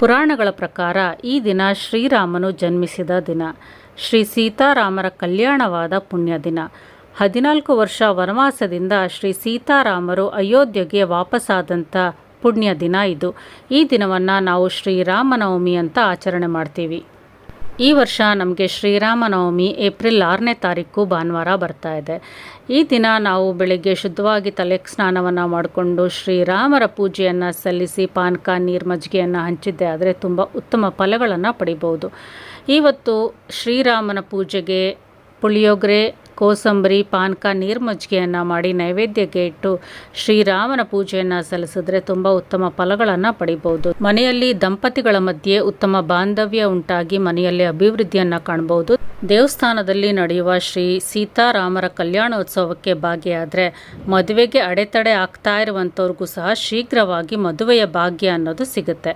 ಪುರಾಣಗಳ ಪ್ರಕಾರ ಈ ದಿನ ಶ್ರೀರಾಮನು ಜನ್ಮಿಸಿದ ದಿನ. ಶ್ರೀ ಸೀತಾರಾಮರ ಕಲ್ಯಾಣವಾದ ಪುಣ್ಯ ದಿನ. ಹದಿನಾಲ್ಕು ವರ್ಷ ವನವಾಸದಿಂದ ಶ್ರೀ ಸೀತಾರಾಮರು ಅಯೋಧ್ಯೆಗೆ ವಾಪಸ್ಸಾದಂಥ ಪುಣ್ಯ ದಿನ ಇದು. ಈ ದಿನವನ್ನು ನಾವು ಶ್ರೀರಾಮನವಮಿ ಅಂತ ಆಚರಣೆ ಮಾಡ್ತೀವಿ. ಈ ವರ್ಷ ನಮಗೆ ಶ್ರೀರಾಮನವಮಿ ಏಪ್ರಿಲ್ ಆರನೇ ತಾರೀಕು ಭಾನುವಾರ ಬರ್ತಾ ಇದೆ. ಈ ದಿನ ನಾವು ಬೆಳಗ್ಗೆ ಶುದ್ಧವಾಗಿ ತಲೆಗೆ ಸ್ನಾನವನ್ನು ಮಾಡಿಕೊಂಡು ಶ್ರೀರಾಮರ ಪೂಜೆಯನ್ನು ಸಲ್ಲಿಸಿ ಪಾನಕ ನೀರು ಮಜ್ಜಿಗೆಯನ್ನು ಹಂಚಿದ್ದೆ. ಆದರೆ ತುಂಬ ಉತ್ತಮ ಫಲಗಳನ್ನು ಪಡಿಬೋದು ಇವತ್ತು ಶ್ರೀರಾಮನ ಪೂಜೆಗೆ ಪುಳಿಯೋಗರೆ ಕೋಸಂಬರಿ, ಪಾನಕ, ನೀರು ಮಜ್ಜಿಗೆಯನ್ನು ಮಾಡಿ ನೈವೇದ್ಯಕ್ಕೆ ಇಟ್ಟು ಶ್ರೀರಾಮನ ಪೂಜೆಯನ್ನು ಸಲ್ಲಿಸಿದ್ರೆ ತುಂಬ ಉತ್ತಮ ಫಲಗಳನ್ನು ಪಡಿಬಹುದು. ಮನೆಯಲ್ಲಿ ದಂಪತಿಗಳ ಮಧ್ಯೆ ಉತ್ತಮ ಬಾಂಧವ್ಯ ಉಂಟಾಗಿ ಮನೆಯಲ್ಲಿ ಅಭಿವೃದ್ಧಿಯನ್ನು ಕಾಣಬಹುದು. ದೇವಸ್ಥಾನದಲ್ಲಿ ನಡೆಯುವ ಶ್ರೀ ಸೀತಾರಾಮರ ಕಲ್ಯಾಣೋತ್ಸವಕ್ಕೆ ಭಾಗಿಯಾದರೆ ಮದುವೆಗೆ ಅಡೆತಡೆ ಆಗ್ತಾ ಇರುವಂಥವ್ರಿಗೂ ಸಹ ಶೀಘ್ರವಾಗಿ ಮದುವೆಯ ಭಾಗ್ಯ ಅನ್ನೋದು ಸಿಗುತ್ತೆ.